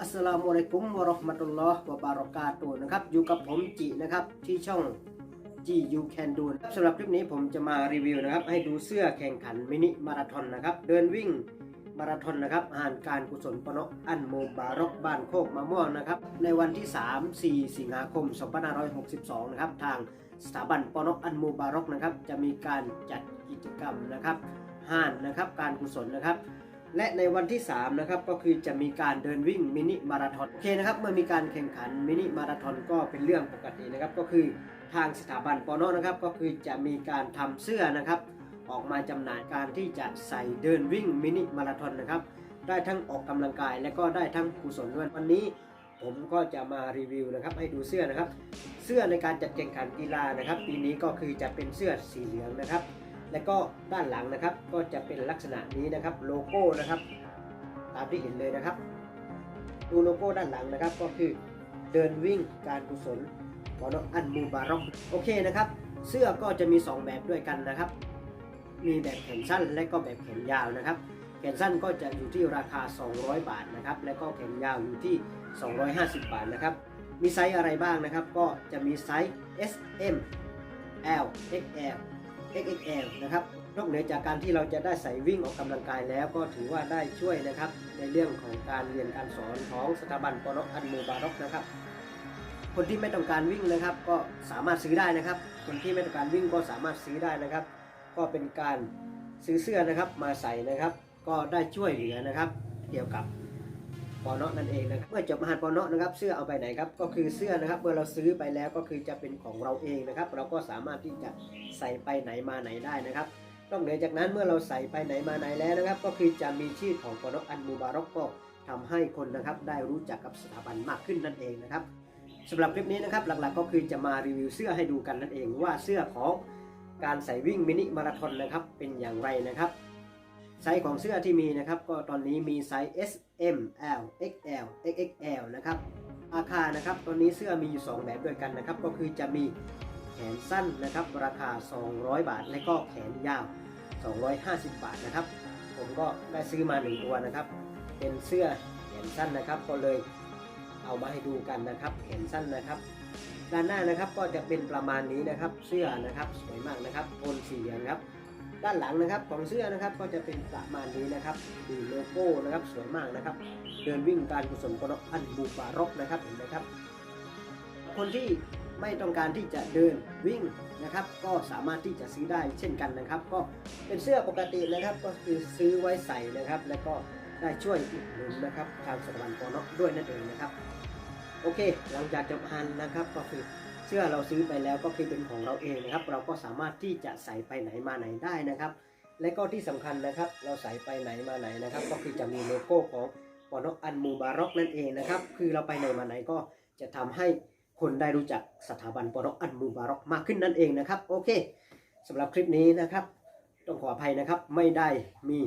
อัสสลามุอะลัยกุมวะราะห์มะตุลลอฮ์วะบารอกาตุนะครับ อยู่กับผมจินะครับ ที่ช่องจียูแคนดูนสำหรับคลิปนี้ผมจะมารีวิวนะครับ ให้ดูเสื้อแข่งขันมินิมาราธอนนะครับ เดินวิ่งมาราธอนนะครับอ่านการกุศลปนาะอันโมบารอกบ้านโคกมะม่วงนะครับ ในวันที่ 3 4 สิงหาคม 2562 นะครับ ทางสถาบันปนาะอันโมบารอกนะครับ จะมีการจัดกิจกรรมนะครับห่านนะครับ การกุศลนะครับ และในวันที่ 3 นะครับ ก็คือจะมีการเดินวิ่งมินิมาราธอนโอเคนะครับ เมื่อมีการแข่งขันมินิมาราธอนก็เป็นเรื่องปกตินะครับ ก็คือทางสถาบันปอนอนะครับ ก็คือจะมีการทำเสื้อนะครับ ออกมาจำหน่ายการที่จะใส่เดินวิ่งมินิมาราธอนนะครับ ได้ทั้งออกกำลังกาย และก็ได้ทั้งกุศลด้วยวันนี้ ผมก็จะมารีวิวนะครับ ให้ดูเสื้อนะครับ เสื้อในการจัดแข่งขันกีฬานะครับ ปีนี้ก็คือจะเป็นเสื้อสีเหลืองนะครับ และก็ด้านหลังนะครับก็จะเป็นลักษณะนี้นะครับโลโก้นะครับตามที่เห็นเลยนะครับ ดูโลโก้ด้านหลังนะครับก็คือเดินวิ่งการกุศลบอนอันมูบารอกโอเคนะครับ เสื้อก็จะมี 2 แบบด้วยกันนะครับ มีแบบแขนสั้นและก็แบบแขนยาวนะครับ แขนสั้นก็จะอยู่ที่ราคา 200 บาทนะครับและก็แขนยาวอยู่ที่ 250 บาทนะครับ มีไซส์อะไรบ้างนะครับ ก็จะมีไซส์ S M L XL XXL นะครับนอกเหนือจากการที่เราจะได้ใส่วิ่งออกกำลังกายแล้วก็ถือว่าได้ช่วยนะครับในเรื่องของการเรียนการสอนของสถาบันปอนอันมูบารอกนะครับ คนที่ไม่ต้องการวิ่งนะครับ ก็สามารถซื้อได้นะครับ คนที่ไม่ต้องการวิ่งก็สามารถซื้อได้นะครับ ก็เป็นการซื้อเสื้อนะครับมาใส่นะครับ ก็ได้ช่วยเหลือนะครับ เกี่ยวกับ ปอนอนั่นเองนะครับเมื่อจบมหาปอนอนะครับเสื้อเอาไปไหนครับก็คือเสื้อนะครับเมื่อเราซื้อไปแล้วก็คือจะเป็นของเราเองนะครับ เราก็สามารถที่จะใส่ไปไหนมาไหนได้นะครับนอกเหนือจากนั้นเมื่อเราใส่ไปไหนมาไหนแล้วนะครับ ก็คือจะมีชื่อของปอนออันมูบารอกก็ทำให้คนนะครับได้รู้จักกับสถาบันมากขึ้นนั่นเองนะครับสำหรับคลิปนี้นะครับหลักๆก็คือจะมารีวิวเสื้อให้ดูกันนั่นเองว่าเสื้อของการใส่วิ่งมินิมาราธอนนะครับเป็นอย่างไรนะครับ ไซส์ของเสื้อที่มีนะครับ ก็ตอนนี้มีไซส์ S M L XL XXL นะครับราคานะครับตอนนี้เสื้อมีอยู่ 2 แบบด้วยกันนะครับ ก็คือจะมีแขนสั้นนะครับ ราคา 200 บาท และก็แขนยาว 250 บาทนะครับ ผมก็ได้ซื้อมา 1 ตัวนะครับ เป็นเสื้อแขนสั้นนะครับ ก็เลยเอามาให้ดูกันนะครับ แขนสั้นนะครับด้านหน้านะครับก็จะเป็นประมาณนี้นะครับ เสื้อนะครับสวยมากนะครับโทนสีเหลืองครับ ด้านหลังนะครับของเสื้อนะครับก็จะเป็นประมาณนี้นะครับดูโลโก้นะครับสวยมากนะครับ เดินวิ่งการกุศลกรอันบูบารอกนะครับเห็นไหมครับ คนที่ไม่ต้องการที่จะเดินวิ่งนะครับ ก็สามารถที่จะซื้อได้เช่นกันนะครับ ก็เป็นเสื้อปกตินะครับ ก็คือซื้อไว้ใส่นะครับ แล้วก็ได้ช่วยอุดหนุนนะครับทางสถาบันปอนอกด้วยนั่นเองนะครับ โอเค หลังจากจบอันนะครับก็คือ เสื้อเราซื้อไปแล้วก็คือเป็นของเราเองนะครับ เราก็สามารถที่จะใส่ไปไหนมาไหนได้นะครับ และก็ที่สำคัญนะครับ เราใส่ไปไหนมาไหนนะครับ ก็คือจะมีโลโก้ของปอนอันมูบารอกนั่นเองนะครับ คือเราไปไหนมาไหนก็จะทำให้คนได้รู้จักสถาบันปอนอันมูบารอกมากขึ้นนั่นเองนะครับ โอเคสำหรับคลิปนี้นะครับ ต้องขออภัยนะครับ ไม่ได้มี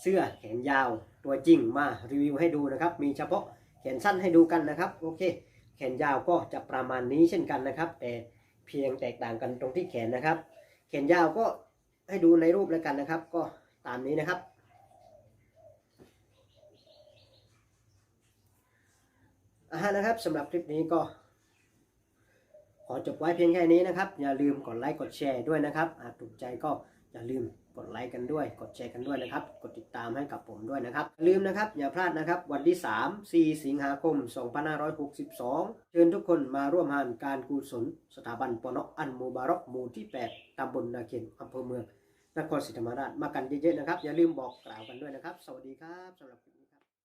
เสื้อแขนยาวตัวจริงมารีวิวให้ดูนะครับ มีเฉพาะแขนสั้นให้ดูกันนะครับ โอเค แขนยาวก็จะประมาณนี้เช่นกันนะครับ แต่เพียงแตกต่างกันตรงที่แขนนะครับ แขนยาวก็ให้ดูในรูปแล้วกันนะครับ ก็ตามนี้นะครับ อ่านะครับสำหรับคลิปนี้ก็ขอจบไว้เพียงแค่นี้นะครับ อย่าลืมกดไลค์กดแชร์ด้วยนะครับ หากถูกใจก็ อย่าลืมกดไลค์กันด้วย กดแชร์กันด้วยนะครับ กดติดตามให้กับผมด้วยนะครับอย่าลืมนะครับ อย่าพลาดนะครับ วันที่ 3 4 สิงหาคม 2562 เชิญทุกคนมาร่วมงานการกุศลสถาบันปนอันมูบารอกหมู่ที่ 8ตำบลนาเขียนอำเภอเมืองนครศรีธรรมราชมากันเยอะๆนะครับ อย่าลืมบอกกล่าวกันด้วยนะครับ สวัสดีครับสำหรับ